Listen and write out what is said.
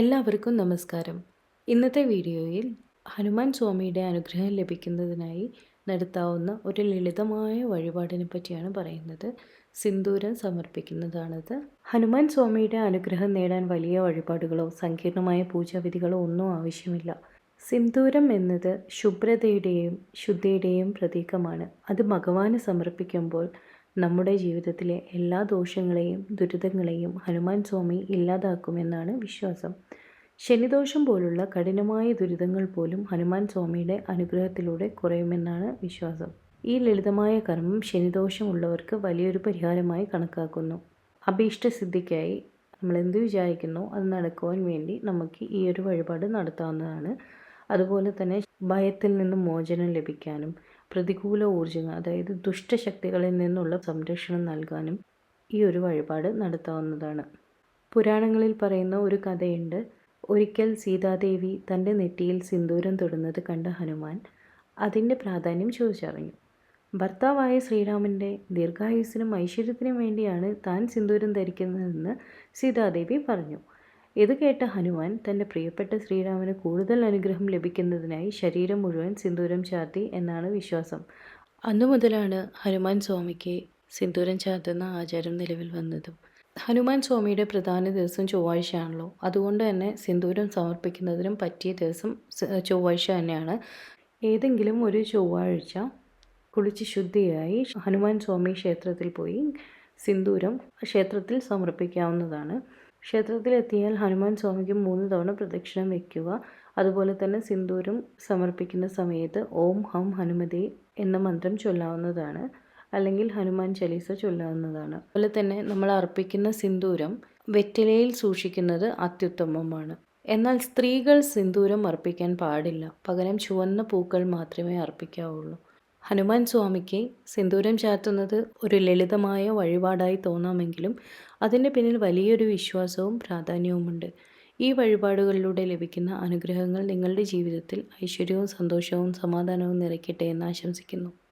എല്ലാവർക്കും നമസ്കാരം. ഇന്നത്തെ വീഡിയോയിൽ ഹനുമാൻ സ്വാമിയുടെ അനുഗ്രഹം ലഭിക്കുന്നതിനായി നടത്താവുന്ന ഒരു ലളിതമായ വഴിപാടിനെ പറ്റിയാണ് പറയുന്നത്. സിന്ദൂരം സമർപ്പിക്കുന്നതാണത്. ഹനുമാൻ സ്വാമിയുടെ അനുഗ്രഹം നേടാൻ വലിയ വഴിപാടുകളോ സങ്കീർണമായ പൂജാവിധികളോ ഒന്നും ആവശ്യമില്ല. സിന്ദൂരം എന്നത് ശുഭ്രതയുടെയും ശുദ്ധിയുടെയും പ്രതീകമാണ്. അത് ഭഗവാന് സമർപ്പിക്കുമ്പോൾ നമ്മുടെ ജീവിതത്തിലെ എല്ലാ ദോഷങ്ങളെയും ദുരിതങ്ങളെയും ഹനുമാൻ സ്വാമി ഇല്ലാതാക്കുമെന്നാണ് വിശ്വാസം. ശനിദോഷം പോലുള്ള കഠിനമായ ദുരിതങ്ങൾ പോലും ഹനുമാൻ സ്വാമിയുടെ അനുഗ്രഹത്തിലൂടെ കുറയുമെന്നാണ് വിശ്വാസം. ഈ ലളിതമായ കർമ്മം ശനിദോഷമുള്ളവർക്ക് വലിയൊരു പരിഹാരമായി കണക്കാക്കുന്നു. അഭീഷ്ടസിദ്ധിക്കായി നമ്മൾ എന്ത് വിചാരിക്കുന്നു? അത് നടക്കുവാൻ വേണ്ടി നമുക്ക് ഈ ഒരു വഴിപാട് നടത്താവുന്നതാണ്. അതുപോലെ തന്നെ ഭയത്തിൽ നിന്നും മോചനം ലഭിക്കാനും പ്രതികൂല ഊർജങ്ങൾ അതായത് ദുഷ്ടശക്തികളിൽ നിന്നുള്ള സംരക്ഷണം നൽകാനും ഈ ഒരു വഴിപാട് നടത്താവുന്നതാണ്. പുരാണങ്ങളിൽ പറയുന്ന ഒരു കഥയുണ്ട്. ഒരിക്കൽ സീതാദേവി തന്റെ നെറ്റിയിൽ സിന്ദൂരം തൊടുന്നത് കണ്ട ഹനുമാൻ അതിന്റെ പ്രാധാന്യം ചോദിച്ചറിഞ്ഞു. ഭർത്താവായ ശ്രീരാമന്റെ ദീർഘായുസിനും ഐശ്വര്യത്തിനും വേണ്ടിയാണ് താൻ സിന്ദൂരം ധരിക്കുന്നതെന്ന് സീതാദേവി പറഞ്ഞു. ഇത് കേട്ട ഹനുമാൻ തന്റെ പ്രിയപ്പെട്ട ശ്രീരാമന് കൂടുതൽ അനുഗ്രഹം ലഭിക്കുന്നതിനായി ശരീരം മുഴുവൻ സിന്ദൂരം ചാർത്തി എന്നാണ് വിശ്വാസം. അന്നു മുതലാണ് ഹനുമാൻ സ്വാമിക്ക് സിന്ദൂരം ചാർത്തുന്ന ആചാരം നിലവിൽ വന്നതും. ഹനുമാൻ സ്വാമിയുടെ പ്രധാന ദിവസം ചൊവ്വാഴ്ചയാണല്ലോ. അതുകൊണ്ട് തന്നെ സിന്ദൂരം സമർപ്പിക്കുന്നതിനും പറ്റിയ ദിവസം ചൊവ്വാഴ്ച തന്നെയാണ്. ഏതെങ്കിലും ഒരു ചൊവ്വാഴ്ച കുളിച്ച് ശുദ്ധിയായി ഹനുമാൻ സ്വാമി ക്ഷേത്രത്തിൽ പോയി സിന്ദൂരം ക്ഷേത്രത്തിൽ സമർപ്പിക്കാവുന്നതാണ്. ക്ഷേത്രത്തിലെത്തിയാൽ ഹനുമാൻ സ്വാമിക്ക് മൂന്ന് തവണ പ്രദക്ഷിണം വയ്ക്കുക അതുപോലെ തന്നെ സിന്ദൂരം സമർപ്പിക്കുന്ന സമയത്ത് ഓം ഹം ഹനുമതി എന്ന മന്ത്രം ചൊല്ലാവുന്നതാണ്. അല്ലെങ്കിൽ ഹനുമാൻ ചലീസ ചൊല്ലാവുന്നതാണ്. അതുപോലെ തന്നെ നമ്മൾ അർപ്പിക്കുന്ന സിന്ദൂരം വെറ്റിലയിൽ സൂക്ഷിക്കുന്നത് അത്യുത്തമമാണ്. എന്നാൽ സ്ത്രീകൾ സിന്ദൂരം അർപ്പിക്കാൻ പാടില്ല. പകരം ചുവന്ന പൂക്കൾ മാത്രമേ അർപ്പിക്കാവുള്ളൂ. ഹനുമാൻ സ്വാമിക്ക് സിന്ദൂരം ചാർത്തുന്നത് ഒരു ലളിതമായ വഴിപാടായി തോന്നാമെങ്കിലും അതിന്റെ പിന്നിൽ വലിയൊരു വിശ്വാസവും പ്രാധാന്യവുമുണ്ട്. ഈ വഴിപാടുകളിലൂടെ ലഭിക്കുന്ന അനുഗ്രഹങ്ങൾ നിങ്ങളുടെ ജീവിതത്തിൽ ഐശ്വര്യവും സന്തോഷവും സമാധാനവും നിറയ്ക്കട്ടെ എന്ന് ആശംസിക്കുന്നു.